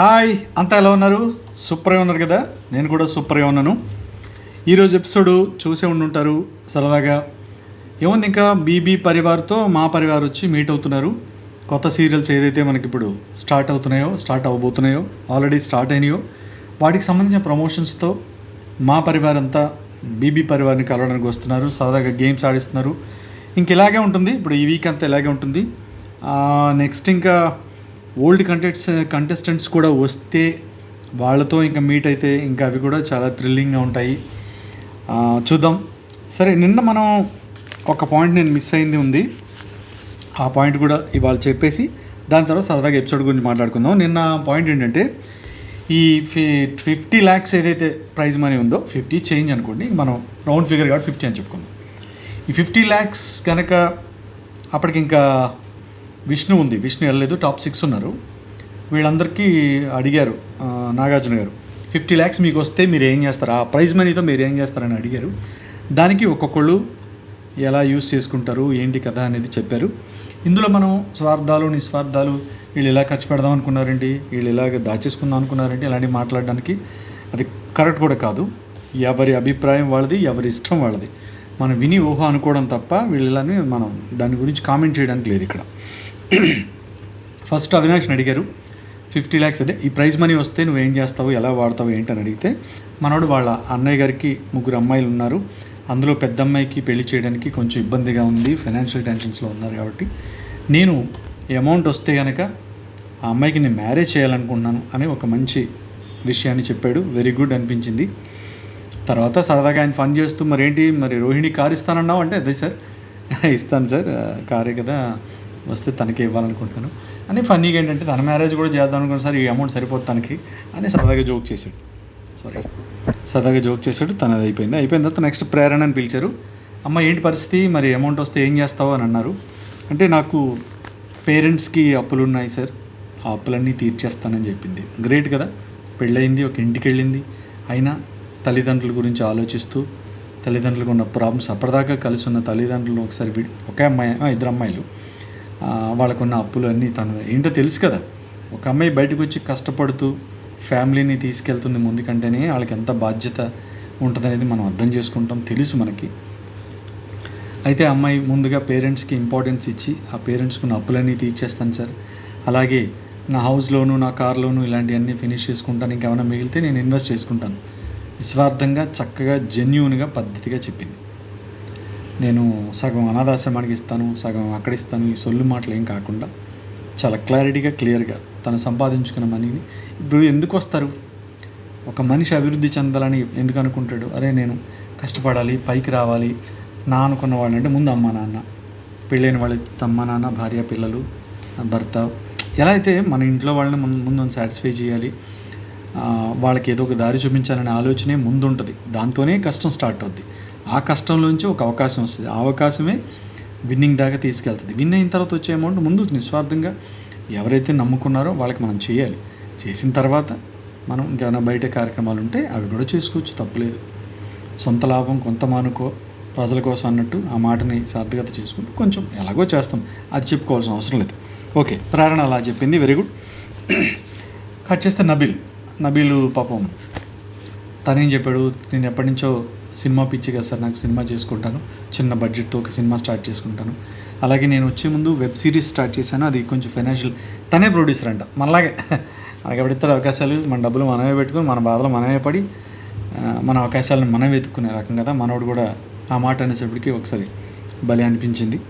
Hi అంతా ఎలా ఉన్నారు? సూపర్గా ఉన్నారు కదా? నేను కూడా సూపర్గా ఉన్నాను. ఈరోజు ఎపిసోడ్ చూసే ఉండి ఉంటారు సరదాగా. ఏముంది ఇంకా? బీబీ పరివార్తో మా పరివార్ వచ్చి మీట్ అవుతున్నారు. కొత్త సీరియల్స్ ఏదైతే మనకి ఇప్పుడు స్టార్ట్ అవుతున్నాయో స్టార్ట్ అవ్వబోతున్నాయో ఆల్రెడీ స్టార్ట్ అయినాయో వాటికి సంబంధించిన ప్రమోషన్స్తో మా పరివార్ అంతా బీబీ పరివార్ని కలవడానికి వస్తున్నారు సరదాగా గేమ్స్ ఆడిస్తున్నారు. ఇంక ఇలాగే ఉంటుంది ఇప్పుడు ఈ వీక్ అంతా ఇలాగే ఉంటుంది. నెక్స్ట్ ఇంకా ఓల్డ్ కంటెంట్స్ కంటెస్టెంట్స్ కూడా వస్తే వాళ్ళతో ఇంకా మీట్ అయితే ఇంకా అవి కూడా చాలా థ్రిల్లింగ్గా ఉంటాయి. చూద్దాం. సరే నిన్న మనం ఒక పాయింట్ నేను మిస్ అయింది ఉంది. ఆ పాయింట్ కూడా ఇవాళ చెప్పేసి దాని తర్వాత సరదాగా ఎపిసోడ్ గురించి మాట్లాడుకుందాం. నిన్న పాయింట్ ఏంటంటే ఈ ఫి ఫిఫ్టీ ల్యాక్స్ ఏదైతే ప్రైజ్ మనీ ఉందో ఫిఫ్టీ చేంజ్ అనుకోండి మనం రౌండ్ ఫిగర్ కాబట్టి ఫిఫ్టీ అని చెప్పుకుందాం. ఈ ఫిఫ్టీ ల్యాక్స్ కనుక అప్పటికి ఇంకా విష్ణు ఉంది. విష్ణు వెళ్ళలేదు. టాప్ సిక్స్ ఉన్నారు. వీళ్ళందరికీ అడిగారు నాగార్జున గారు. ఫిఫ్టీ ల్యాక్స్ మీకు వస్తే మీరు ఏం చేస్తారు? ఆ ప్రైజ్ మనీతో మీరు ఏం చేస్తారని అడిగారు. దానికి ఒక్కొక్కళ్ళు ఎలా యూస్ చేసుకుంటారు ఏంటి కదా అనేది చెప్పారు. ఇందులో మనం స్వార్థాలు నిస్వార్థాలు వీళ్ళు ఇలా ఖర్చు పెడదాం అనుకున్నారండి వీళ్ళు ఇలాగ దాచేసుకుందాం అనుకున్నారండి ఇలాంటివి మాట్లాడడానికి అది కరెక్ట్ కూడా కాదు. ఎవరి అభిప్రాయం వాళ్ళది ఎవరి ఇష్టం వాళ్ళది. మనం విని ఊహ అనుకోవడం తప్ప వీళ్ళని మనం దాని గురించి కామెంట్ చేయడానికి లేదు ఇక్కడ. ఫస్ట్ అవినాష్ని అడిగారు. ఫిఫ్టీ ల్యాక్స్ అదే. ఈ ప్రైజ్ మనీ వస్తే నువ్వేం చేస్తావు ఎలా వాడతావు ఏంటని అడిగితే మనోడు వాళ్ళ అన్నయ్య గారికి ముగ్గురు అమ్మాయిలు ఉన్నారు. అందులో పెద్ద అమ్మాయికి పెళ్ళి చేయడానికి కొంచెం ఇబ్బందిగా ఉంది ఫైనాన్షియల్ టెన్షన్స్లో ఉన్నారు కాబట్టి. నేను అమౌంట్ వస్తే కనుక ఆ అమ్మాయికి నేను మ్యారేజ్ చేయాలనుకుంటున్నాను అని ఒక మంచి విషయాన్ని చెప్పాడు. వెరీ గుడ్ అనిపించింది. తర్వాత సరదాగా ఆయన ఫన్ చేస్తూ మరి ఏంటి మరి రోహిణి కార్ ఇస్తానన్నావు? అంటే అదే సార్. ఇస్తాను సార్. కారే కదా. వస్తే తనకి ఇవ్వాలనుకుంటున్నాను. అని ఫన్నీగా ఏంటంటే తన మ్యారేజ్ కూడా చేద్దాం అనుకున్నాను. సార్ ఈ అమౌంట్ సరిపోతుంది తనకి అని సరదాగా జోక్ చేశాడు. సారీ సరదాగా జోక్ చేశాడు. తనది అయిపోయింది. అయిపోయిన తర్వాత నెక్స్ట్ ప్రేరణ అని పిలిచారు. అమ్మ ఏంటి పరిస్థితి? మరి అమౌంట్ వస్తే ఏం చేస్తావు? అని అన్నారు. అంటే నాకు పేరెంట్స్కి అప్పులు ఉన్నాయి సార్. ఆ అప్పులన్నీ తీర్చేస్తానని చెప్పింది. గ్రేట్ కదా. పెళ్ళయింది ఒక ఇంటికి వెళ్ళింది అయినా తల్లిదండ్రుల గురించి ఆలోచిస్తూ తల్లిదండ్రులకు ఉన్న ప్రాబ్లమ్స్ అప్పటిదాకా కలిసి ఉన్న తల్లిదండ్రులు ఒకసారి విడి ఒకే అమ్మాయి ఇద్దరు అమ్మాయిలు వాళ్ళకున్న అప్పులు అన్నీ తన ఏంటో తెలుసు కదా. ఒక అమ్మాయి బయటకు వచ్చి కష్టపడుతూ ఫ్యామిలీని తీసుకెళ్తుంది ముందుకంటేనే వాళ్ళకి ఎంత బాధ్యత ఉంటుందనేది మనం అర్థం చేసుకుంటాం తెలుసు మనకి. అయితే అమ్మాయి ముందుగా పేరెంట్స్కి ఇంపార్టెన్స్ ఇచ్చి ఆ పేరెంట్స్కి ఉన్న అప్పులన్నీ తీర్చేస్తాను సార్. అలాగే నా హౌస్లోను నా కార్లోను ఇలాంటివన్నీ ఫినిష్ చేసుకుంటాను ఇంకేమైనా మిగిలితే నేను ఇన్వెస్ట్ చేసుకుంటాను. నిస్వార్థంగా చక్కగా జెన్యున్గా పద్ధతిగా చెప్పింది. నేను సగం అనాథాశ్రమానికి ఇస్తాను సగం అక్కడ ఇస్తాను ఈ సొల్లు మాటలు ఏం కాకుండా చాలా క్లారిటీగా క్లియర్గా తను సంపాదించుకున్న మనీని ఇప్పుడు ఎందుకు వస్తారు? ఒక మనిషి అభివృద్ధి చెందాలని ఎందుకు అనుకుంటాడు? అరే నేను కష్టపడాలి పైకి రావాలి. నా అనుకున్న వాళ్ళు అంటే ముందు అమ్మ నాన్న. పెళ్ళైన వాళ్ళ అమ్మ నాన్న భార్య పిల్లలు భర్త. ఎలా అయితే మన ఇంట్లో వాళ్ళని ముందు ముందు సాటిస్ఫై చేయాలి వాళ్ళకి ఏదో ఒక దారి చూపించాలనే ఆలోచనే ముందు ఉంటుంది దాంతోనే కష్టం స్టార్ట్ అవుద్ది. ఆ కష్టంలోంచి ఒక అవకాశం వస్తుంది. ఆ అవకాశమే విన్నింగ్ దాకా తీసుకెళ్తుంది. విన్ అయిన తర్వాత వచ్చే అమౌంట్ ముందు నిస్వార్థంగా ఎవరైతే నమ్ముకున్నారో వాళ్ళకి మనం చేయాలి. చేసిన తర్వాత మనం ఇంకేమైనా బయట కార్యక్రమాలు ఉంటే అవి కూడా చేసుకోవచ్చు. తప్పులేదు. సొంత లాభం కొంత మానుకో ప్రజల కోసం అన్నట్టు ఆ మాటని సార్థకత చేసుకుంటూ కొంచెం ఎలాగో చేస్తాం. అది చెప్పుకోవాల్సిన అవసరం లేదు. ఓకే ప్రేరణ అలా చెప్పింది. Very good. కట్ చేస్తే నబిల్. నబీలు పాపం. తనేం చెప్పాడు? నేను ఎప్పటి నుంచో సినిమా పిచ్చి కదా సార్ నాకు సినిమా చేసుకుంటాను. చిన్న బడ్జెట్తో ఒక సినిమా స్టార్ట్ చేసుకుంటాను. అలాగే నేను వచ్చే ముందు వెబ్ సిరీస్ స్టార్ట్ చేశాను. అది కొంచెం ఫైనాన్షియల్ తనే ప్రొడ్యూసర్ అంట. మనలాగే మనకి ఎవరిస్తారు అవకాశాలు? మన డబ్బులు మనమే పెట్టుకుని మన బాధలు మనమే పడి మన అవకాశాలను మనం వెతుక్కునే రకం కదా? మనోడు కూడా ఆ మాట అనేసేపటికి ఒకసారి భలే అనిపించింది.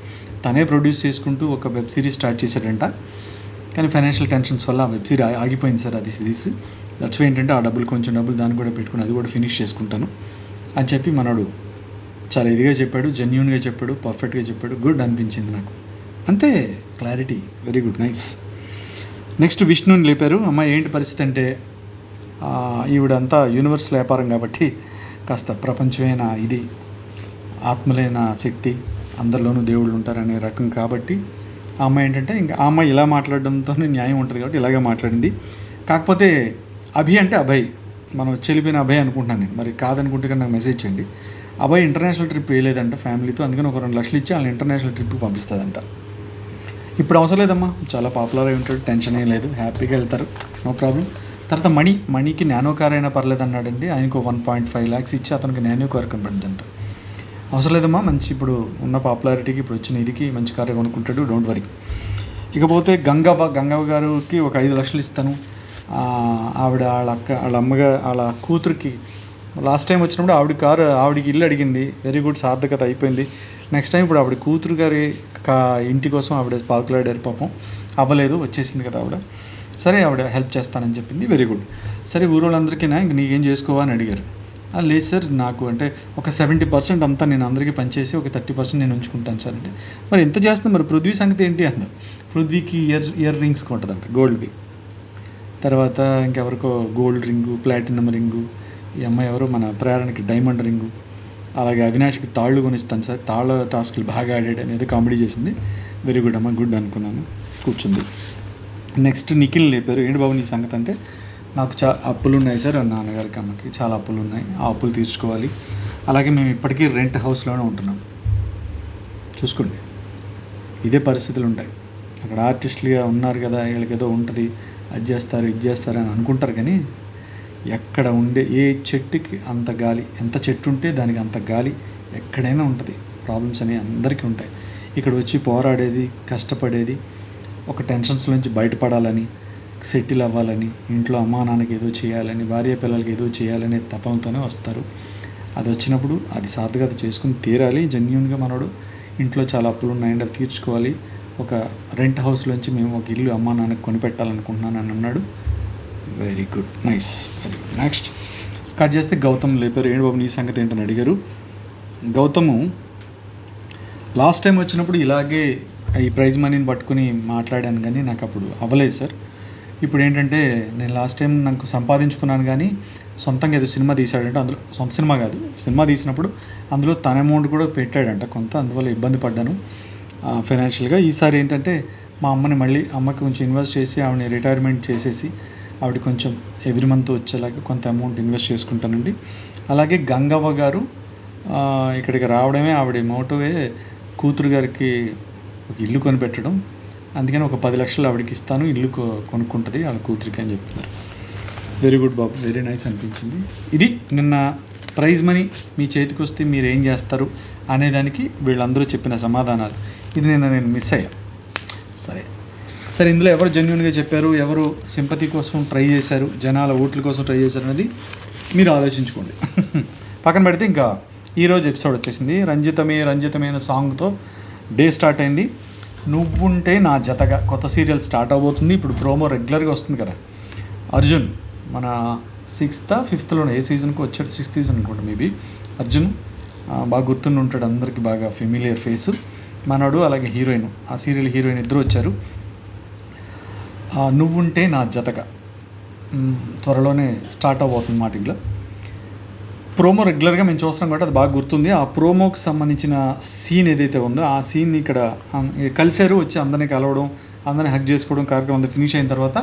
తనే ప్రొడ్యూస్ చేసుకుంటూ ఒక వెబ్ సిరీస్ స్టార్ట్ చేశాడంట. కానీ ఫైనాన్షియల్ టెన్షన్స్ వల్ల ఆ వెబ్ సిరీ ఆగిపోయింది సార్ అది సిరీస్ దట్స్ ఏంటంటే ఆ డబ్బులు కొంచెం డబ్బులు దాన్ని కూడా పెట్టుకుని అది కూడా ఫినిష్ చేసుకుంటాను. అని చెప్పి మనోడు చాలా ఇదిగా చెప్పాడు జెన్యున్గా చెప్పాడు పర్ఫెక్ట్గా చెప్పాడు గుడ్ అనిపించింది నాకు. అంతే clarity very good nice next విష్ణుని లేపారు. అమ్మ ఏంటి పరిస్థితి అంటే ఈవిడంతా యూనివర్స్ వ్యాపారం కాబట్టి కాస్త ప్రపంచమైన ఇది? ఆత్మలైన శక్తి? అందరిలోనూ దేవుళ్ళు ఉంటారనే రకం కాబట్టి ఆ అమ్మాయి ఏంటంటే ఇంకా ఆ అమ్మాయి ఇలా మాట్లాడడంతో న్యాయం ఉంటుంది కాబట్టి ఇలాగే మాట్లాడింది. కాకపోతే అభి అంటే అభయ్. మనం చెలిపిన అభయ్ అనుకుంటున్నాను నేను. మరి కాదనుకుంటే కానీ నాకు మెసేజ్ చేయండి. అభయ్ ఇంటర్నేషనల్ ట్రిప్ వేయలేదంట ఫ్యామిలీతో. అందుకని ఒక రెండు లక్షలు ఇచ్చి వాళ్ళని ఇంటర్నేషనల్ ట్రిప్కి పంపిస్తుందంట. ఇప్పుడు అవసరం లేదమ్మా. చాలా పాపులర్ అయి ఉంటాడు. టెన్షన్ ఏం లేదు. హ్యాపీగా వెళ్తారు. నో ప్రాబ్లం తర్వాత మణి. మణికి నానో కార్ అయినా పర్లేదు అన్నాడండి. ఆయనకు వన్ పాయింట్ ఫైవ్ ల్యాక్స్ ఇచ్చి అతనికి నానో కార్ కనబడిందంట అవసరం లేదమ్మా. మంచి ఇప్పుడు ఉన్న పాపులారిటీకి ఇప్పుడు వచ్చిన ఇదికి మంచి కారే కొనుక్కుంటాడు. డోంట్ వరీ ఇకపోతే గంగవ్వ గంగవ్వ గారికి ఒక ఐదు లక్షలు ఇస్తాను. ఆవిడ వాళ్ళ అక్క వాళ్ళ అమ్మగా వాళ్ళ కూతురికి లాస్ట్ టైం వచ్చినప్పుడు ఆవిడ కారు ఆవిడకి ఇల్లు అడిగింది. వెరీ గుడ్ సార్థకత అయిపోయింది. నెక్స్ట్ టైం ఇప్పుడు ఆవిడ కూతురు గారి కా ఇంటి కోసం ఆవిడ పాకులాడారు పాపం. అవ్వలేదు వచ్చేసింది కదా ఆవిడ. సరే ఆవిడ హెల్ప్ చేస్తానని చెప్పింది. వెరీ గుడ్ సరే ఊరోళ్ళందరికీ ఇంక నీకేం చేసుకోవా అని అడిగారు. లేదు సార్ నాకు అంటే ఒక సెవెంటీ పర్సెంట్ అంతా నేను అందరికీ పనిచేసి ఒక థర్టీ పర్సెంట్ నేను ఉంచుకుంటాను సార్. అంటే మరి ఎంత చేస్తున్నా మరి పృథ్వీ సంగతి ఏంటి? అన్నారు. పృథ్వీకి ఇయర్ ఇయర్ రింగ్స్ కొంటుందంట గోల్డ్వి తర్వాత ఇంకెవరికో గోల్డ్ రింగు ప్లాటినం రింగు ఈ అమ్మాయి ఎవరో మన ప్రేరణకి డైమండ్ రింగు. అలాగే అవినాష్కి తాళ్ళు కొనిస్తాను సార్. తాళ్ళ టాస్క్లు బాగా ఆడాడు అనేది కామెడీ చేసింది. వెరీ గుడ్ అమ్మ గుడ్ అనుకున్నాను. కూర్చుంది. నెక్స్ట్ నిఖిల్ లేపారు ఏంటి బాబు నీ సంగతి అంటే నాకు చా అప్పులు ఉన్నాయి సార్. నాన్నగారికి అమ్మకి చాలా అప్పులు ఉన్నాయి. ఆ అప్పులు తీర్చుకోవాలి. అలాగే మేము ఇప్పటికీ రెంట్ హౌస్లోనే ఉంటున్నాం. చూసుకోండి. ఇదే పరిస్థితులు ఉంటాయి. అక్కడ ఆర్టిస్టులుగా ఉన్నారు కదా వీళ్ళకి ఏదో ఉంటుంది. అది చేస్తారు ఇది చేస్తారు అని అనుకుంటారు కానీ ఎక్కడ ఉండే ఏ చెట్టుకి అంత గాలి ఎంత చెట్టు ఉంటే దానికి అంత గాలి ఎక్కడైనా ఉంటుంది. ప్రాబ్లమ్స్ అనేవి అందరికీ ఉంటాయి. ఇక్కడ వచ్చి పోరాడేది కష్టపడేది ఒక టెన్షన్స్ నుంచి బయటపడాలని సెటిల్ అవ్వాలని ఇంట్లో అమ్మా నాన్నకి ఏదో చేయాలని భార్య పిల్లలకి ఏదో చేయాలనే తపంతోనే వస్తారు. అది వచ్చినప్పుడు అది సార్థకత చేసుకుని తీరాలి. జెన్యున్గా మనోడు ఇంట్లో చాలా అప్పులు ఉన్నాయండి అవి తీర్చుకోవాలి. ఒక రెంట్ హౌస్లోంచి మేము ఒక ఇల్లు అమ్మా నాన్నకి కొనిపెట్టాలనుకుంటున్నాను అని అన్నాడు. Very good nice very good next cut చేస్తే గౌతమ్ లేపారు. ఏంటి బాబు నీ సంగతి ఏంటని అడిగారు. గౌతము లాస్ట్ టైం వచ్చినప్పుడు ఇలాగే ఈ ప్రైజ్ మనీని పట్టుకుని మాట్లాడాను కానీ నాకు అప్పుడు అవ్వలేదు సార్. ఇప్పుడు ఏంటంటే నేను లాస్ట్ టైం నాకు సంపాదించుకున్నాను కానీ సొంతంగా ఏదో సినిమా తీశాడంటే అందులో సొంత సినిమా కాదు సినిమా తీసినప్పుడు అందులో తన అమౌంట్ కూడా పెట్టాడంట కొంత. అందువల్ల ఇబ్బంది పడ్డాను. ఫైనాన్షియల్గా ఈసారి ఏంటంటే మా అమ్మని మళ్ళీ అమ్మకి కొంచెం ఇన్వెస్ట్ చేసి ఆవిడని రిటైర్మెంట్ చేసేసి ఆవిడ కొంచెం ఎవ్రీ మంత్ వచ్చేలాగా కొంత అమౌంట్ ఇన్వెస్ట్ చేసుకుంటానండి. అలాగే గంగవ్వ గారు ఇక్కడికి రావడమే ఆవిడ మోటోవే కూతురు గారికి ఒక ఇల్లు కొనిపెట్టడం. అందుకని ఒక పది లక్షలు ఆవిడకి ఇస్తాను ఇల్లు కొనుక్కుంటుంది వాళ్ళ కూతురికి అని చెప్తున్నారు. వెరీ గుడ్ బాబు. వెరీ నైస్ అనిపించింది. ఇది నిన్న ప్రైజ్ మనీ మీ చేతికి వస్తే మీరు ఏం చేస్తారు అనేదానికి వీళ్ళందరూ చెప్పిన సమాధానాలు. ఇది నిన్న నేను మిస్ అయ్యా. సరే. సరే ఇందులో ఎవరు జెన్యున్గా చెప్పారు ఎవరు సింపతి కోసం ట్రై చేశారు జనాల ఓట్ల కోసం ట్రై చేశారు అనేది మీరు ఆలోచించుకోండి. పక్కన పెడితే ఇంకా ఈరోజు ఎపిసోడ్ వచ్చేసింది. రంజితమే రంజితమైన సాంగ్తో డే స్టార్ట్ అయింది. నువ్వుంటే నా జతగా. కొత్త సీరియల్ స్టార్ట్ అవబోతుంది. ఇప్పుడు ప్రోమో రెగ్యులర్గా వస్తుంది కదా. అర్జున్ మన సిక్స్త్ ఫిఫ్త్లోనే ఏ సీజన్కి వచ్చాడు? సిక్స్త్ సీజన్ అనుకుంటా మేబీ అర్జున్ బాగా గుర్తుండి ఉంటాడు అందరికీ బాగా ఫెమిలియర్ ఫేస్ మనోడు అలాగే హీరోయిన్. ఆ సీరియల్ హీరోయిన్ ఇద్దరు వచ్చారు. నువ్వుంటే నా జతగా త్వరలోనే స్టార్ట్ అవబోతుంది మాటింగ్లో ప్రోమో రెగ్యులర్గా మేము చూస్తున్నాం కాబట్టి అది బాగా గుర్తుంది. ఆ ప్రోమోకి సంబంధించిన సీన్ ఏదైతే ఉందో ఆ సీన్ ఇక్కడ కలిశారు వచ్చి అందరినీ కలవడం అందరినీ హక్ చేసుకోవడం కార్యక్రమం అంతా ఫినిష్ అయిన తర్వాత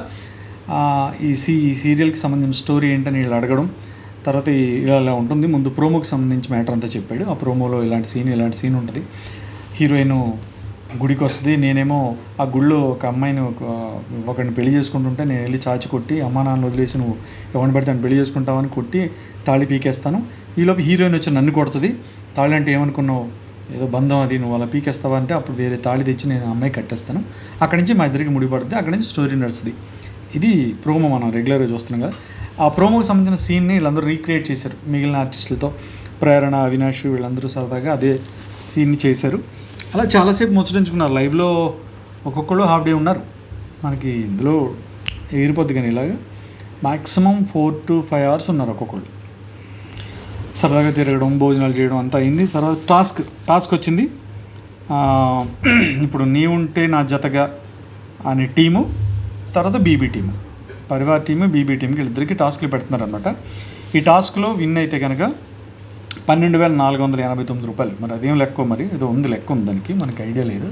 ఈ సీ ఈ సీరియల్కి సంబంధించిన స్టోరీ ఏంటని వీళ్ళు అడగడం తర్వాత ఇలా ఇలా ఉంటుంది. ముందు ప్రోమోకి సంబంధించి మ్యాటర్ అంతా చెప్పాడు. ఆ ప్రోమోలో ఇలాంటి సీన్ ఇలాంటి సీన్ ఉంటుంది. హీరోయిన్ గుడికి వస్తుంది. నేనేమో ఆ గుళ్ళో ఒక అమ్మాయిని ఒక ఒకరిని పెళ్ళి చేసుకుంటుంటే నేను వెళ్ళి చాచి కొట్టి అమ్మా నాన్న వదిలేసి నువ్వు ఎవరిని పడితే అని పెళ్ళి చేసుకుంటావని కొట్టి తాళి పీకేస్తాను. ఈలోపు హీరోయిన్ వచ్చి నన్ను కొడుతుంది. తాళి అంటే ఏమనుకున్నావు? ఏదో బంధం అది నువ్వు అలా పీకేస్తావా? అంటే అప్పుడు వేరే తాళి తెచ్చి నేను అమ్మాయి కట్టేస్తాను. అక్కడి నుంచి మా ఇద్దరికి ముడిపడుతుంది అక్కడి నుంచి స్టోరీ నడుస్తుంది. ఇది ప్రోమో మనం రెగ్యులర్గా చూస్తున్నాం కదా. ఆ ప్రోమోకి సంబంధించిన సీన్ని వీళ్ళందరూ రీక్రియేట్ చేశారు. మిగిలిన ఆర్టిస్టులతో ప్రేరణ అవినాష్ వీళ్ళందరూ సరదాగా అదే సీన్ని చేశారు. అలా చాలాసేపు ముచ్చటించుకున్నారు. లైవ్లో ఒక్కొక్కళ్ళు హాఫ్ డే ఉన్నారు. మనకి ఇందులో ఎగిరిపోద్ది కానీ ఇలాగా. Maximum four to five hours ఉన్నారు ఒక్కొక్కళ్ళు. సరదాగా తిరగడం భోజనాలు చేయడం అంతా అయింది. తర్వాత టాస్క్ టాస్క్ వచ్చింది. ఇప్పుడు నీ ఉంటే నా జతగా అనే టీము తర్వాత BB team. Parivar team BB టీంకి వీళ్ళిద్దరికి టాస్క్లు పెడుతున్నారు అనమాట ఈ టాస్క్లో విన్ అయితే కనుక పన్నెండు వేల నాలుగు వందల ఎనభై తొమ్మిది రూపాయలు. మరి అదేం లెక్క మరి? ఏదో ఉంది లెక్క ఉంది దానికి మనకి ఐడియా లేదు.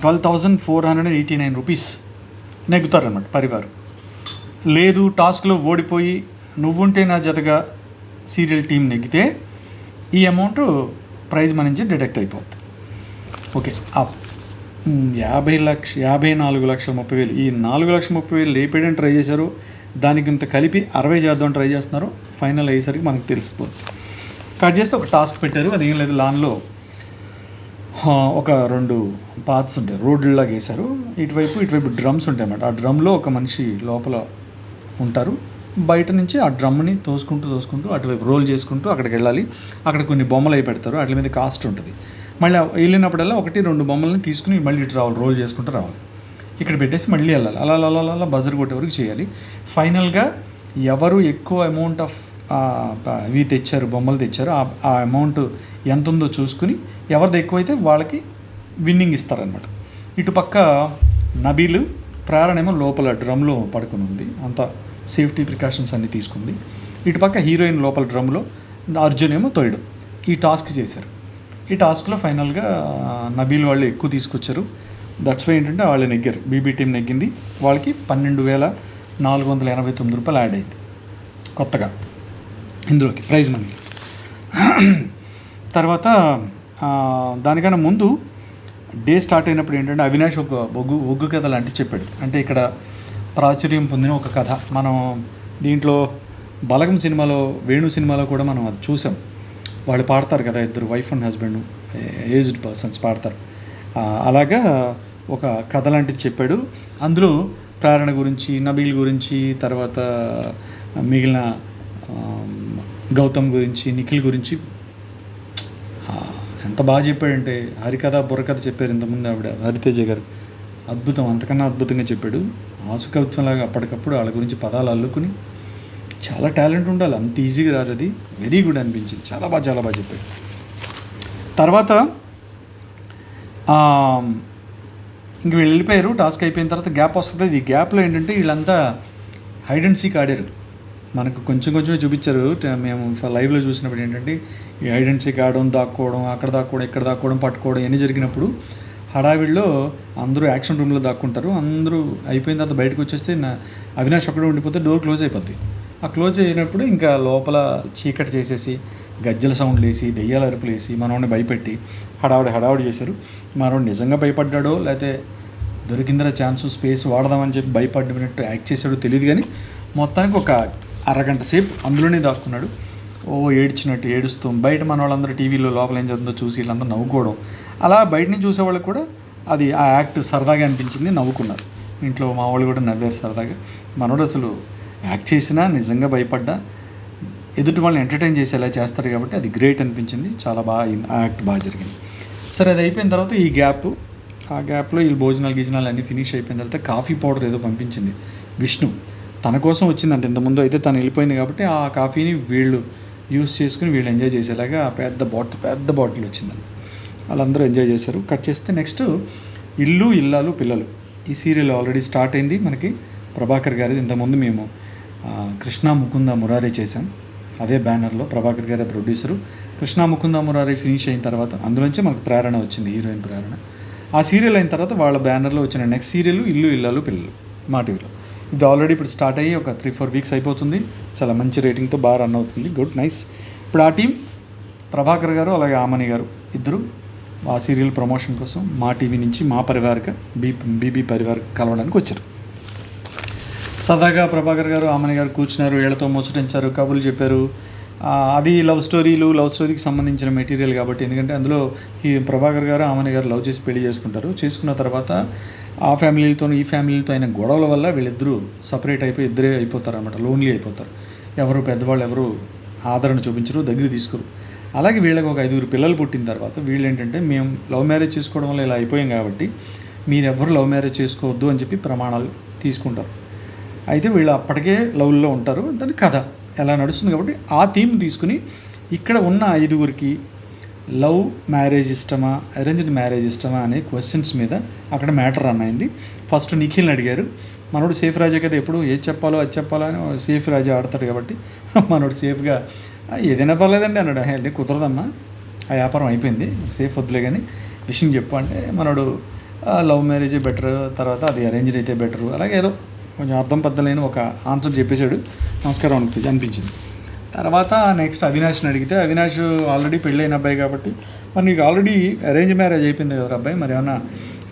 Twelve thousand four hundred eighty nine rupees నెగ్గుతారనమాట Parivar. లేదు టాస్క్లో ఓడిపోయి నువ్వుంటే నా జతగా సీరియల్ టీం నెగ్గితే ఈ అమౌంట్ ప్రైజ్ మన నుంచి డిడక్ట్ అయిపోద్ది. ఓకే యాభై లక్ష యాభై నాలుగు లక్షల ముప్పై వేలు. ఈ నాలుగు లక్షల ముప్పై వేలు లేపేయడానికి ట్రై చేశారు. దానికి ఇంత కలిపి అరవై చేద్దాం ట్రై చేస్తున్నారు. ఫైనల్ అయ్యేసరికి మనకు తెలిసిపోతుంది కట్ చేస్తే ఒక టాస్క్ పెట్టారు. అది ఏం లేదు లాన్లో ఒక రెండు పాత్స్ ఉంటాయి. రోడ్లాగా వేశారు ఇటువైపు ఇటువైపు డ్రమ్స్ ఉంటాయి అన్నమాట. ఆ డ్రమ్లో ఒక మనిషి లోపల ఉంటారు. బయట నుంచి ఆ డ్రమ్ని తోసుకుంటూ తోసుకుంటూ అటువైపు రోల్ చేసుకుంటూ అక్కడికి వెళ్ళాలి. అక్కడ కొన్ని బొమ్మలు అయి పెడతారు. వాటి మీద కాస్ట్ ఉంటుంది. మళ్ళీ వెళ్ళినప్పుడల్లా ఒకటి రెండు బొమ్మల్ని తీసుకుని మళ్ళీ ఇటు రావాలి రోల్ చేసుకుంటూ రావాలి. ఇక్కడ పెట్టేసి మళ్ళీ వెళ్ళాలి. అలా అలా అలా బజర్ కొట్టే వరకు చేయాలి. ఫైనల్గా ఎవరు ఎక్కువ అమౌంట్ ఆఫ్ ఇవి తెచ్చారు బొమ్మలు తెచ్చారు. ఆ- అమౌంట్ ఎంత ఉందో చూసుకుని ఎవరిది ఎక్కువైతే వాళ్ళకి విన్నింగ్ ఇస్తారనమాట ఇటు పక్క నబీలు ప్రేరణేమో లోపల డ్రమ్లో పడుకుని ఉంది. అంత సేఫ్టీ ప్రికాషన్స్ అన్నీ తీసుకుంది. ఇటు పక్క హీరోయిన్ లోపల డ్రమ్లో అర్జున్ ఏమో తోయడం. ఈ టాస్క్ చేశారు. ఈ టాస్క్లో ఫైనల్గా నబీల్ వాళ్ళు ఎక్కువ తీసుకొచ్చారు. దట్స్ వై ఏంటంటే వాళ్ళు నెగ్గారు. బీబీ టీం నెగ్గింది. వాళ్ళకి పన్నెండు వేల నాలుగు వందల ఎనభై తొమ్మిది రూపాయలు యాడ్ అయింది. కొత్తగా. ఇందులోకి ప్రైజ్ మనీ. తర్వాత దానికన్నా ముందు డే స్టార్ట్ అయినప్పుడు ఏంటంటే అవినాష్ ఒక ఒగ్గు ఒగ్గు కథ లాంటివి చెప్పాడు. అంటే ఇక్కడ ప్రాచుర్యం పొందిన ఒక కథ. మనం దీంట్లో బలగం సినిమాలో వేణు సినిమాలో కూడా మనం అది చూసాం. వాళ్ళు పాడతారు కదా ఇద్దరు wife and husband aged persons పాడతారు. అలాగా ఒక కథ లాంటిది చెప్పాడు. అందులో ప్రేరణ గురించి నబీల్ గురించి తర్వాత మిగిలిన గౌతమ్ గురించి నిఖిల్ గురించి. ఎంత బాగా చెప్పాడంటే హరికథ బుర్రకథ చెప్పారు ఇంతకుముందు ఆవిడ హరితేజ గారు. అద్భుతం అంతకన్నా అద్భుతంగా చెప్పాడు. ఆసుకవిత్వంలాగా అప్పటికప్పుడు వాళ్ళ గురించి పదాలు అల్లుకుని చాలా టాలెంట్ ఉండాలి. అంత ఈజీగా రాదు అది. వెరీ గుడ్ అనిపించింది. చాలా బాగా చాలా బాగా చెప్పాడు. తర్వాత ఇంక వీళ్ళు వెళ్ళిపోయారు. టాస్క్ అయిపోయిన తర్వాత గ్యాప్ వస్తుంది. ఈ గ్యాప్లో ఏంటంటే వీళ్ళంతా హైడ్ అండ్ సీక్ ఆడారు. మనకు కొంచెం కొంచెం చూపించారు. మేము లైవ్లో చూసినప్పుడు ఏంటంటే ఈ ఐడెంటిటీ కావడం దాక్కోవడం అక్కడ దాక్కోవడం ఇక్కడ దాక్కోవడం పట్టుకోవడం ఇవన్నీ జరిగినప్పుడు హడావిడిలో అందరూ యాక్షన్ రూమ్లో దాక్కుంటారు. అందరూ అయిపోయిన తర్వాత బయటకు వచ్చేస్తే నా అవినాష్ ఒక్కడే ఉండిపోతే డోర్ క్లోజ్ అయిపోద్ది. ఆ క్లోజ్ అయినప్పుడు ఇంకా లోపల చీకటి చేసేసి గజ్జల సౌండ్లు వేసి దెయ్యాల అరుపులు వేసి మనవాడిని భయపెట్టి హడావిడి హడావిడి చేశారు. మనవాడు నిజంగా భయపడ్డాడో లేకపోతే దొరికిందరా ఛాన్స్ స్పేస్ వాడదామని చెప్పి భయపడినట్టు యాక్ట్ చేశాడో తెలియదు కానీ మొత్తానికి ఒక అరగంట సేపు అందులోనే దాక్కున్నాడు. ఓ ఏడ్చినట్టు ఏడుస్తూ బయట మన వాళ్ళందరూ టీవీలో లోపల ఏం జరుగుతుందో చూసి వీళ్ళందరూ నవ్వుకోవడం. అలా బయట నుంచి చూసే వాళ్ళకి కూడా అది ఆ యాక్ట్ సరదాగా అనిపించింది నవ్వుకున్నారు. ఇంట్లో మా వాళ్ళు కూడా నవ్వారు సరదాగా. మనోడు అసలు యాక్ట్ చేసినా నిజంగా భయపడ్డా ఎదుటి వాళ్ళని ఎంటర్టైన్ చేసేలా చేస్తారు కాబట్టి అది గ్రేట్ అనిపించింది. చాలా బాగా అయింది. ఆ యాక్ట్ బాగా జరిగింది. సరే అది అయిపోయిన తర్వాత ఈ గ్యాప్ ఆ గ్యాప్లో వీళ్ళు భోజనాలు గీజనాలు అన్నీ ఫినిష్ అయిపోయిన తర్వాత కాఫీ పౌడర్ ఏదో పంపించింది విష్ణు. తన కోసం వచ్చిందంట. ఇంతకుముందు అయితే తను వెళ్ళిపోయింది కాబట్టి ఆ కాఫీని వీళ్ళు యూస్ చేసుకుని వీళ్ళు ఎంజాయ్ చేసేలాగా ఆ పెద్ద బాటిల్ పెద్ద బాటిల్ వచ్చిందండి వాళ్ళందరూ ఎంజాయ్ చేశారు. కట్ చేస్తే నెక్స్ట్ ఇల్లు ఇల్లాలు పిల్లలు. ఈ సీరియల్ ఆల్రెడీ స్టార్ట్ అయింది మనకి. ప్రభాకర్ గారిది ఇంతకుముందు మేము కృష్ణా కృష్ణ ముకుంద మురారి చేశాం. అదే బ్యానర్లో ప్రభాకర్ గారే ప్రొడ్యూసరు. కృష్ణ ముకుంద మురారి ఫినిష్ అయిన తర్వాత అందులోంచి మనకు ప్రేరణ వచ్చింది హీరోయిన్ ప్రేరణ. ఆ సీరియల్ అయిన తర్వాత వాళ్ళ బ్యానర్లో వచ్చిన నెక్స్ట్ సీరియల్ ఇల్లు ఇల్లాలు పిల్లలు మా టీవీలో. ఇది ఆల్రెడీ ఇప్పుడు స్టార్ట్ అయ్యి ఒక త్రీ ఫోర్ వీక్స్ అయిపోతుంది. చాలా మంచి రేటింగ్తో బాగా రన్ అవుతుంది. గుడ్ నైస్ ఇప్పుడు ఆ టీం ప్రభాకర్ గారు అలాగే ఆమని గారు ఇద్దరు ఆ సీరియల్ ప్రమోషన్ కోసం మా టీవీ నుంచి మా పరివారక బీ బీబీ పరివార్ కలవడానికి వచ్చారు. సరదాగా ప్రభాకర్ గారు ఆమని గారు కూర్చున్నారు వీళ్ళతో ముచ్చటించారు కబుర్లు చెప్పారు. అది లవ్ స్టోరీలు లవ్ స్టోరీకి సంబంధించిన మెటీరియల్ కాబట్టి ఎందుకంటే అందులో ఈ ప్రభాకర్ గారు ఆమని గారు లవ్ చేసి పెళ్ళి చేసుకుంటారు. చేసుకున్న తర్వాత ఆ ఫ్యామిలీలతో ఈ ఫ్యామిలీలతో అయిన గొడవల వల్ల వీళ్ళిద్దరూ సపరేట్ అయిపోయి ఇద్దరే అయిపోతారు అనమాట లోన్లీ అయిపోతారు. ఎవరు పెద్దవాళ్ళు ఎవరు ఆదరణ చూపించరు దగ్గర తీసుకురు. అలాగే వీళ్ళకి ఒక ఐదుగురు పిల్లలు పుట్టిన తర్వాత వీళ్ళు ఏంటంటే మేము లవ్ మ్యారేజ్ చేసుకోవడం వల్ల ఇలా అయిపోయాం కాబట్టి మీరెవ్వరు లవ్ మ్యారేజ్ చేసుకోవద్దు అని చెప్పి ప్రమాణాలు తీసుకుంటారు. అయితే వీళ్ళు అప్పటికే లవ్లో ఉంటారు. అది కథ. ఎలా నడుస్తుంది కాబట్టి ఆ థీమ్ తీసుకుని ఇక్కడ ఉన్న ఐదుగురికి లవ్ మ్యారేజ్ ఇష్టమా? అరేంజ్డ్ మ్యారేజ్ ఇష్టమా? అనే క్వశ్చన్స్ మీద అక్కడ మ్యాటర్ రన్ అయింది. ఫస్ట్ నిఖిల్ని అడిగారు. మనోడు సేఫ్ రాజా కదా ఎప్పుడు ఏది చెప్పాలో అది చెప్పాలో అని సేఫ్ రాజా ఆడతాడు కాబట్టి మనోడు సేఫ్గా ఏదైనా పర్లేదండి అన్నాడు. "హే, కుదరదమ్మా. ఆ వ్యాపారం అయిపోయింది. సేఫ్ వద్దులే కానీ విషయం చెప్పు అంటే మనోడు లవ్ మ్యారేజ్ బెటర్. తర్వాత అది అరేంజ్డ్ అయితే బెటరు. అలాగే ఏదో కొంచెం అర్థం పద్దలేని ఒక ఆన్సర్ చెప్పేశాడు. నమస్కారం అనిపి అనిపించింది. తర్వాత నెక్స్ట్ అవినాష్ని అడిగితే అవినాష్ ఆల్రెడీ పెళ్ళైన అబ్బాయి కాబట్టి మరి నీకు ఆల్రెడీ అరేంజ్ మ్యారేజ్ అయిపోయింది కదా అబ్బాయి మరి ఏమన్నా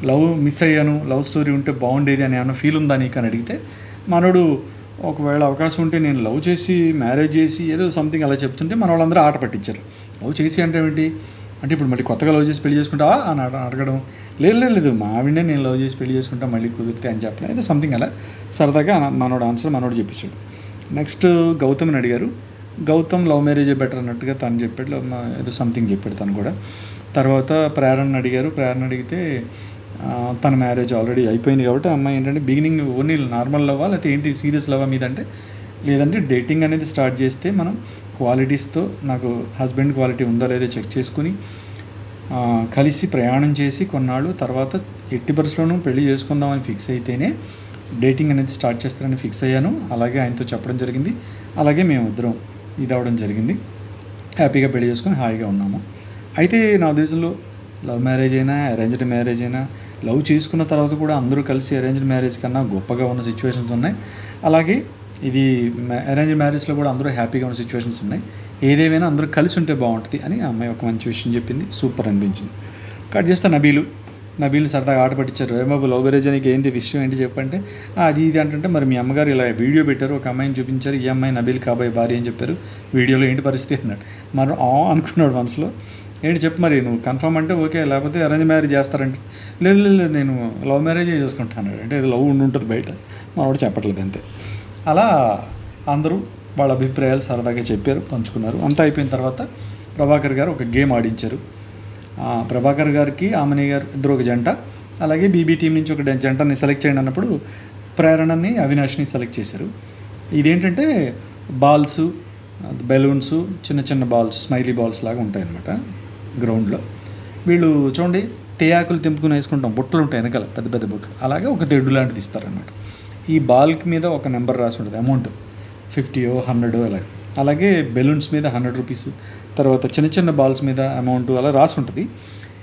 లవ్ మిస్ అయ్యాను లవ్ స్టోరీ ఉంటే బాగుండేది అని ఏమన్నా ఫీల్ ఉందా నీకు అని అడిగితే మనోడు ఒకవేళ అవకాశం ఉంటే నేను లవ్ చేసి మ్యారేజ్ చేసి ఏదో సంథింగ్ అలా చెప్తుంటే మన వాళ్ళందరూ ఆట పట్టించారు. లవ్ చేసి అంటే ఏంటి అంటే ఇప్పుడు మళ్ళీ కొత్తగా లవ్ చేసి పెళ్ళి చేసుకుంటావా? అని అడగడం. లేదు లేదు లేదు మా ఆవిడనే నేను లవ్ చేసి పెళ్ళి చేసుకుంటా మళ్ళీ కుదిరితే అని చెప్పడం ఏదో సంథింగ్ అలా సరదాగా మనోడు ఆన్సర్ మనోడు చెప్పేశాడు. నెక్స్ట్ గౌతమ్ని అడిగారు. గౌతమ్ లవ్ మ్యారేజే బెటర్ అన్నట్టుగా తను చెప్పాడు. లవ్ మా- ఏదో సంథింగ్ చెప్పాడు తను కూడా. తర్వాత ప్రేరణ అడిగారు. ప్రేరణ అడిగితే తన మ్యారేజ్ ఆల్రెడీ అయిపోయింది కాబట్టి అమ్మాయి ఏంటంటే బిగినింగ్ ఓన్లీ నార్మల్ లవ్వా లేకపోతే ఏంటి సీరియస్ లవ్వా మీదంటే? లేదంటే డేటింగ్ అనేది స్టార్ట్ చేస్తే మనం క్వాలిటీస్తో నాకు హస్బెండ్ క్వాలిటీ ఉందా లేదో చెక్ చేసుకుని కలిసి ప్రయాణం చేసి కొన్నాళ్ళు తర్వాత ఎట్టి పరిస్థితుల్లోనూ పెళ్ళి చేసుకుందామని ఫిక్స్ అయితేనే డేటింగ్ అనేది స్టార్ట్ చేస్తారని ఫిక్స్ అయ్యాను. అలాగే ఆయనతో చెప్పడం జరిగింది. అలాగే మేమిద్దరం ఇది అవ్వడం జరిగింది. హ్యాపీగా పెళ్ళి చేసుకొని హాయిగా ఉన్నాము. అయితే నా ఉద్దేశంలో లవ్ మ్యారేజ్ అయినా అరేంజ్డ్ మ్యారేజ్ అయినా లవ్ చేసుకున్న తర్వాత కూడా అందరూ కలిసి అరేంజ్డ్ మ్యారేజ్ కన్నా గొప్పగా ఉన్న సిచ్యువేషన్స్ ఉన్నాయి. అలాగే ఇది అరేంజ్ మ్యారేజ్లో కూడా అందరూ హ్యాపీగా ఉన్న సిచ్యువేషన్స్ ఉన్నాయి. ఏదేమైనా అందరూ కలిసి ఉంటే బాగుంటుంది అని ఆ అమ్మాయి ఒక మంచి విషయం చెప్పింది. సూపర్ అనిపించింది. కట్ చేస్తే నబీలు. నబీలు సరదాగా ఆట పట్టించారు. ఏమో లవ్ మ్యారేజ్ అనేది ఏంటి? విషయం ఏంటి చెప్పంటే అది ఇది అంటే మరి మీ అమ్మగారు ఇలా వీడియో పెట్టారు. ఒక అమ్మాయిని చూపించారు. ఈ అమ్మాయి నబీల్ కాబోయే భార్య అని చెప్పారు. వీడియోలో ఏంటి పరిస్థితి అన్నాడు. మరి ఆ అనుకున్నాడు మనసులో. ఏంటి చెప్పు మరి నువ్వు కన్ఫర్మ్ అంటే ఓకే లేకపోతే అరేంజ్ మ్యారేజ్ చేస్తారంటే. లేదు లేదు నేను లవ్ మ్యారేజ్ చేసుకుంటాను అంటే ఇది లవ్ ఉండి ఉంటుంది బయట. మనవాడు చెప్పట్లేదు అంతే. అలా అందరూ వాళ్ళ అభిప్రాయాలు సరదాగా చెప్పారు పంచుకున్నారు. అంతా అయిపోయిన తర్వాత ప్రభాకర్ గారు ఒక గేమ్ ఆడించారు. ప్రభాకర్ గారికి ఆమెని గారు ఇద్దరు ఒక జంట. అలాగే బీబీ టీం నుంచి ఒక జంటని సెలెక్ట్ చేయండి అన్నప్పుడు ప్రేరణని అవినాష్ని సెలెక్ట్ చేశారు. ఇదేంటంటే బాల్స్ బెలూన్స్ చిన్న చిన్న బాల్స్ స్మైలీ బాల్స్ లాగా ఉంటాయన్నమాట గ్రౌండ్లో. వీళ్ళు చూడండి తేయాకులు తెంపుకుని వేసుకుంటాం. బుట్టలు ఉంటాయి వెనకాల పెద్ద పెద్ద బుట్టలు అలాగే ఒక తెడ్డు లాంటిది ఇస్తారనమాట ఈ బాల్కి మీద ఒక నెంబర్ రాసి ఉంటుంది అమౌంట్. ఫిఫ్టీయో హండ్రెడో అలాగే అలాగే బెలూన్స్ మీద హండ్రెడ్ రూపీస్ తర్వాత చిన్న చిన్న బాల్స్ మీద అమౌంట్ అలా రాసి ఉంటుంది.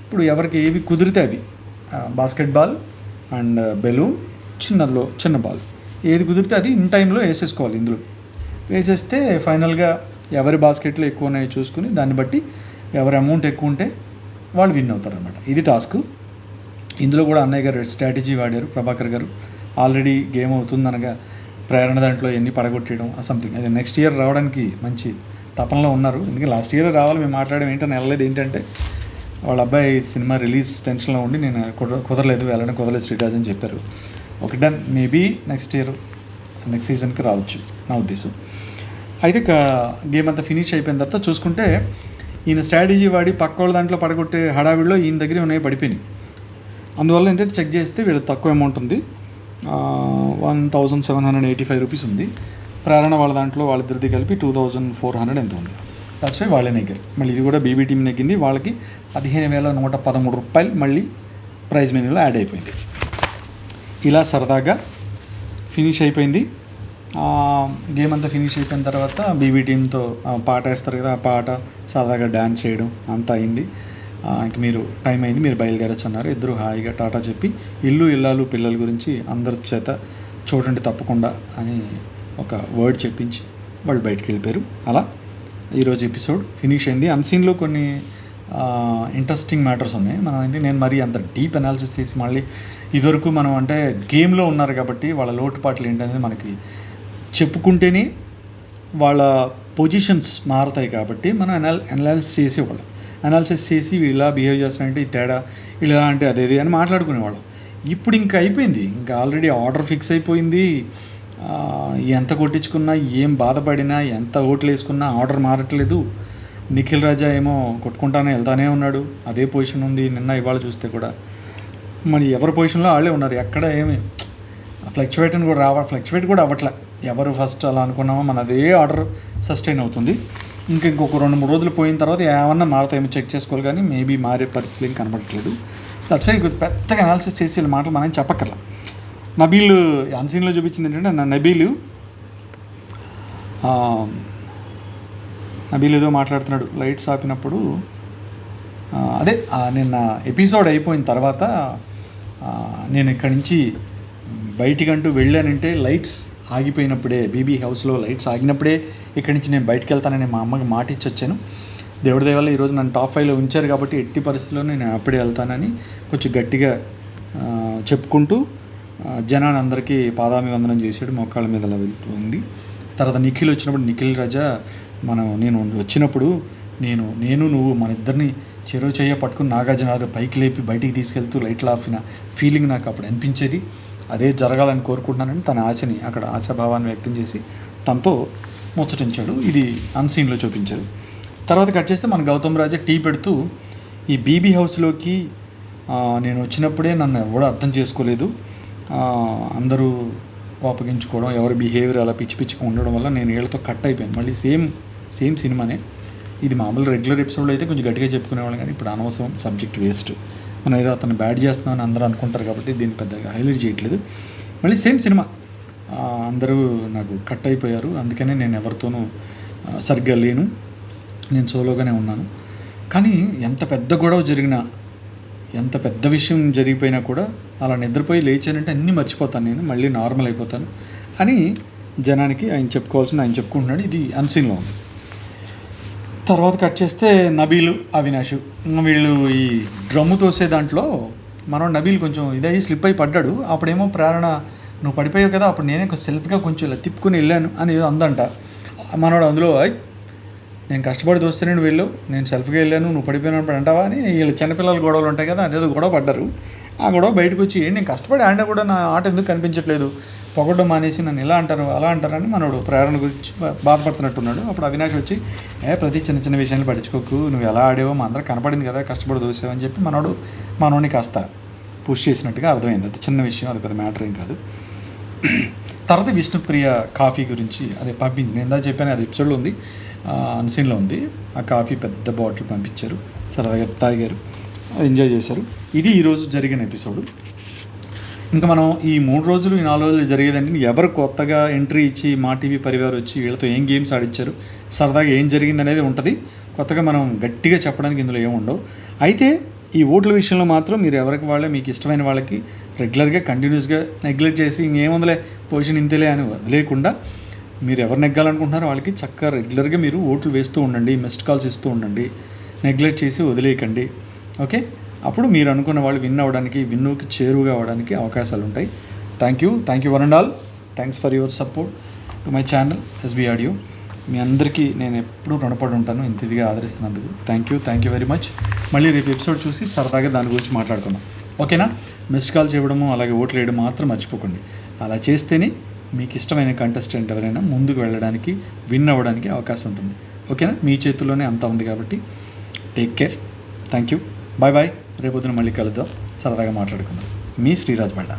ఇప్పుడు ఎవరికి ఏవి కుదిరితే అవి బాస్కెట్ బాల్ అండ్ బెలూన్ చిన్నలో చిన్న బాల్ ఏది కుదిరితే అది ఇన్ టైంలో వేసేసుకోవాలి ఇందులో. వేసేస్తే ఫైనల్గా ఎవరి బాస్కెట్లో ఎక్కువ ఉన్నాయో చూసుకుని దాన్ని బట్టి ఎవరి అమౌంట్ ఎక్కువ ఉంటే వాళ్ళు విన్ అవుతారు అనమాట ఇది టాస్క్ ఇందులో కూడా అన్నయ్య గారు స్ట్రాటజీ వాడారు ప్రభాకర్ గారు. ఆల్రెడీ గేమ్ అవుతుందనగా ప్రేరణ దాంట్లో ఎన్ని పడగొట్టేయడం సంథింగ్ అది నెక్స్ట్ ఇయర్ రావడానికి మంచి తపనలో ఉన్నారు. ఎందుకంటే లాస్ట్ ఇయర్ రావాలి మేము మాట్లాడడం ఏంటని వెళ్ళలేదు ఏంటంటే వాళ్ళ అబ్బాయి సినిమా రిలీజ్ టెన్షన్లో ఉండి నేను కుదర కుదరలేదు వెళ్ళడం కుదరలేదు శ్రీరాజ్ అని చెప్పారు. ఒకటి done maybe next year next సీజన్కి రావచ్చు నా ఉద్దేశం. అయితే గేమ్ అంతా ఫినిష్ అయిపోయిన తర్వాత చూసుకుంటే ఈయన స్ట్రాటజీ వాడి పక్క వాళ్ళ దాంట్లో పడగొట్టే హడావిడిలో ఈయన దగ్గర ఉన్నాయి పడిపోయినాయి. అందువల్ల ఏంటంటే చెక్ చేస్తే వీళ్ళు తక్కువ అమౌంట్ ఉంది. One thousand seven hundred eighty five rupees ఉంది. ప్రేరణ వాళ్ళ దాంట్లో వాళ్ళిద్దరిది కలిపి టూ థౌజండ్ ఫోర్ హండ్రెడ్ ఎంత ఉంది? దట్స్ వై వాళ్ళే నెగ్గారు. మళ్ళీ ఇది కూడా బీబీ టీం నెగ్గింది. వాళ్ళకి పదిహేను వేల నూట పదమూడు రూపాయలు మళ్ళీ ప్రైజ్ మెనూలో యాడ్ అయిపోయింది. ఇలా సరదాగా ఫినిష్ అయిపోయింది. గేమ్ అంతా ఫినిష్ అయిపోయిన తర్వాత బీబీ టీంతో పాట వేస్తారు కదా ఆ పాట సరదాగా డ్యాన్స్ చేయడం అంతా అయింది. ఇంక మీరు టైం అయింది మీరు బయలుదేరచ్చు అన్నారు. ఇద్దరు హాయిగా టాటా చెప్పి ఇల్లు ఇల్లాలు పిల్లల గురించి అందరి చేత చూడండి తప్పకుండా అని ఒక వర్డ్ చెప్పించి వాళ్ళు బయటికి వెళ్ళిపోయారు. అలా ఈరోజు ఎపిసోడ్ ఫినిష్ అయింది. అన్సీన్లో కొన్ని ఇంట్రెస్టింగ్ మ్యాటర్స్ ఉన్నాయి. మనం అయితే నేను మరీ అంత డీప్ అనాలిసిస్ చేసి మళ్ళీ ఇదివరకు మనం అంటే గేమ్లో ఉన్నారు కాబట్టి వాళ్ళ లోటుపాట్లు ఏంటనేది మనకి చెప్పుకుంటేనే వాళ్ళ పొజిషన్స్ మారుతాయి కాబట్టి మనం అనాల్ అనాలిసిస్ చేసేవాళ్ళం. అనాలిసిస్ చేసి వీళ్ళు ఇలా బిహేవ్ చేస్తున్నారంటే ఈ తేడా వీళ్ళు ఇలా అంటే అదేది అని మాట్లాడుకునేవాళ్ళం. ఇప్పుడు ఇంకా అయిపోయింది. ఇంకా ఆల్రెడీ ఆర్డర్ ఫిక్స్ అయిపోయింది. ఎంత కొట్టించుకున్నా ఏం బాధపడినా ఎంత ఓట్లు వేసుకున్నా ఆర్డర్ మారట్లేదు. నిఖిల్ రాజా ఏమో కొట్టుకుంటానే వెళ్తానే ఉన్నాడు. అదే పొజిషన్ ఉంది నిన్న ఇవాళ చూస్తే కూడా. మరి ఎవరి పొజిషన్లో వాళ్ళే ఉన్నారు? ఎక్కడ ఏమి? ఫ్లక్చువేట్ కూడా రావ ఫ్లక్చువేట్ కూడా అవ్వట్లే. ఎవరు ఫస్ట్ అలా అనుకున్నామో మన అదే ఆర్డర్ సస్టైన్ అవుతుంది. ఇంకా ఇంకొక రెండు మూడు రోజులు పోయిన తర్వాత ఏమన్నా మారుతాయేమో చెక్ చేసుకోవాలి కానీ మేబీ మారే పరిస్థితి ఏం కనబడట్లేదు. దట్స్ వై పెద్దగా అనాలిసిస్ చేసి వీళ్ళ మాటలు మనం చెప్పక్కర్లా. నబీల్ అన్సీన్లో చూపించింది ఏంటంటే నా నబీలు నబీలు నబీల్ ఏదో మాట్లాడుతున్నాడు లైట్స్ ఆపినప్పుడు అదే నిన్న ఎపిసోడ్ అయిపోయిన తర్వాత నేను ఇక్కడి నుంచి బయటికంటూ వెళ్ళానంటే లైట్స్ ఆగిపోయినప్పుడే బీబీ హౌస్లో లైట్స్ ఆగినప్పుడే ఇక్కడి నుంచి నేను బయటకు వెళ్తానని మా అమ్మకి మాట ఇచ్చి వచ్చాను. దేవుడి దయ ఈరోజు నన్ను టాప్ ఫైవ్లో ఉంచారు కాబట్టి ఎట్టి పరిస్థితుల్లో నేను అప్పుడే వెళ్తానని కొంచెం గట్టిగా చెప్పుకుంటూ జనాన్ని అందరికీ పాదామి వందనం చేసాడు మోకాళ్ళ మీద అలా తర్వాత నిఖిల్ వచ్చినప్పుడు నిఖిల్ రాజా మనం నేను వచ్చినప్పుడు నేను నేను నువ్వు మన ఇద్దరిని చెరువు చేయ పట్టుకుని నాగార్జున పైకి లేపి బయటికి తీసుకెళ్తూ లైట్లు ఆపిన ఫీలింగ్ నాకు అప్పుడు అనిపించేది. అదే జరగాలని కోరుకుంటున్నానని తన ఆశని అక్కడ ఆశాభావాన్ని వ్యక్తం చేసి తనతో ముచ్చటించాడు. ఇది అన్సీన్లో చూపించారు తర్వాత కట్ చేస్తే మన గౌతమ్ రాజా టీ పెడుతూ ఈ బీబీ హౌస్లోకి నేను వచ్చినప్పుడే నన్ను ఎవడో అర్థం చేసుకోలేదు. అందరూ కోపగించుకోవడం ఎవరి బిహేవియర్ అలా పిచ్చి పిచ్చిగా ఉండడం వల్ల నేను వీళ్ళతో కట్ అయిపోయాను. మళ్ళీ సేమ్ సేమ్ సినిమానే. ఇది మామూలు రెగ్యులర్ ఎపిసోడ్లో అయితే కొంచెం గట్టిగా చెప్పుకునేవాళ్ళం కానీ ఇప్పుడు అనవసరం సబ్జెక్ట్ వేస్ట్. మనం ఏదో అతను బ్యాడ్ చేస్తున్నామని అందరూ అనుకుంటారు కాబట్టి దీన్ని పెద్దగా హైలైట్ చేయట్లేదు. మళ్ళీ సేమ్ సినిమా. అందరూ నాకు కట్ అయిపోయారు. అందుకనే నేను ఎవరితోనూ సరిగ్గా లేను. నేను సోలోగానే ఉన్నాను. కానీ ఎంత పెద్ద గొడవ జరిగినా ఎంత పెద్ద విషయం జరిగిపోయినా కూడా అలా నిద్రపోయి లేచానంటే అన్నీ మర్చిపోతాను నేను మళ్ళీ నార్మల్ అయిపోతాను అని జనానికి ఆయన చెప్పుకోవాల్సింది ఆయన చెప్పుకుంటున్నాడు. ఇది అన్సీన్లో ఉంది తర్వాత కట్ చేస్తే నబీలు అవినాష్ వీళ్ళు ఈ డ్రమ్ము తోసే దాంట్లో మనం నబీలు కొంచెం ఇదయ్యి స్లిప్ అయి పడ్డాడు. అప్పుడేమో ప్రేరణ నువ్వు పడిపోయావు కదా అప్పుడు నేనే సెల్ఫ్గా కొంచెం ఇలా తిప్పుకుని వెళ్ళాను అని అందంట. మనోడు అందులో "ఐ, నేను కష్టపడి దోస్తున్నాను వీళ్ళు? నేను సెల్ఫ్గా వెళ్ళాను నువ్వు పడిపోయినప్పుడు అంటావా అని వీళ్ళు చిన్నపిల్లల గొడవలు ఉంటాయి కదా అదేదో గొడవ పడ్డారు. ఆ గొడవ బయటకు వచ్చి నేను కష్టపడి ఆడినా కూడా నా ఆట ఎందుకు కనిపించట్లేదు? పొగడం మానేసి నన్ను ఇలా అంటారు అలా అంటారని మనోడు ప్రేరణ గురించి బాధపడుతున్నట్టున్నాడు. అప్పుడు అవినాష్ వచ్చి ఏ ప్రతి చిన్న చిన్న విషయాలు పట్టించుకోకు నువ్వు ఎలా ఆడేవో మా అందరూ కనపడింది కదా కష్టపడి దోసావని చెప్పి మనోడు మనోడిని కాస్త పుష్ చేసినట్టుగా అర్థమైంది. అది చిన్న విషయం అది పెద్ద మ్యాటర్ ఏం కాదు. తర్వాత విష్ణుప్రియ కాఫీ గురించి అది పంపించింది నేను ఇందా చెప్పాను అది ఎపిసోడ్లో ఉంది. అన్సీన్లో ఉంది. ఆ కాఫీ పెద్ద బాటిల్ పంపించారు. సరదాగా తాగారు. ఎంజాయ్ చేశారు. ఇది ఈరోజు జరిగిన ఎపిసోడ్. ఇంకా మనం ఈ మూడు రోజులు ఈ నాలుగు రోజులు జరిగేదంటే ఎవరు కొత్తగా ఎంట్రీ ఇచ్చి మా టీవీ పరివారం వచ్చి వీళ్ళతో ఏం గేమ్స్ ఆడించారు సరదాగా ఏం జరిగింది అనేది ఉంటుంది. కొత్తగా మనం గట్టిగా చెప్పడానికి ఇందులో ఏముండవు అయితే ఈ ఓట్ల విషయంలో మాత్రం మీరు ఎవరికి వాళ్ళే మీకు ఇష్టమైన వాళ్ళకి రెగ్యులర్గా కంటిన్యూస్గా నెగ్లెక్ట్ చేసి ఇంకేముందలే పొజిషన్ ఇంతలే అని వదిలేయకుండా మీరు ఎవరు నెగ్గాలనుకుంటున్నారో వాళ్ళకి చక్కగా రెగ్యులర్గా మీరు ఓట్లు వేస్తూ ఉండండి మిస్డ్ కాల్స్ ఇస్తూ ఉండండి నెగ్లెక్ట్ చేసి వదిలేయకండి. ఓకే అప్పుడు మీరు అనుకున్న వాళ్ళు విన్ అవ్వడానికి విన్నుకి చేరువుగా అవ్వడానికి అవకాశాలు ఉంటాయి thank you thank you one and all thanks for your support to my channel SB audio మీ అందరికీ నేను ఎప్పుడూ రుణపడి ఉంటాను ఇంత ఇదిగా ఆదరిస్తున్నందుకు. Thank you thank you very much మళ్ళీ రేపు ఎపిసోడ్ చూసి సరదాగా దాని గురించి మాట్లాడుకుందాం. ఓకేనా మిస్డ్ కాల్ చేయడము అలాగే ఓట్లు వేయడం మాత్రం మర్చిపోకండి. అలా చేస్తేనే మీకు ఇష్టమైన కంటెస్టెంట్ ఎవరైనా ముందుకు వెళ్ళడానికి విన్ అవ్వడానికి అవకాశం ఉంటుంది. ఓకేనా? మీ చేతుల్లోనే అంతా ఉంది కాబట్టి take care thank you bye bye రేపొద్దున మళ్ళీ కలుద్దాం. సరదాగా మాట్లాడుకుందాం. మీ శ్రీరాజ్ బళ్ళ.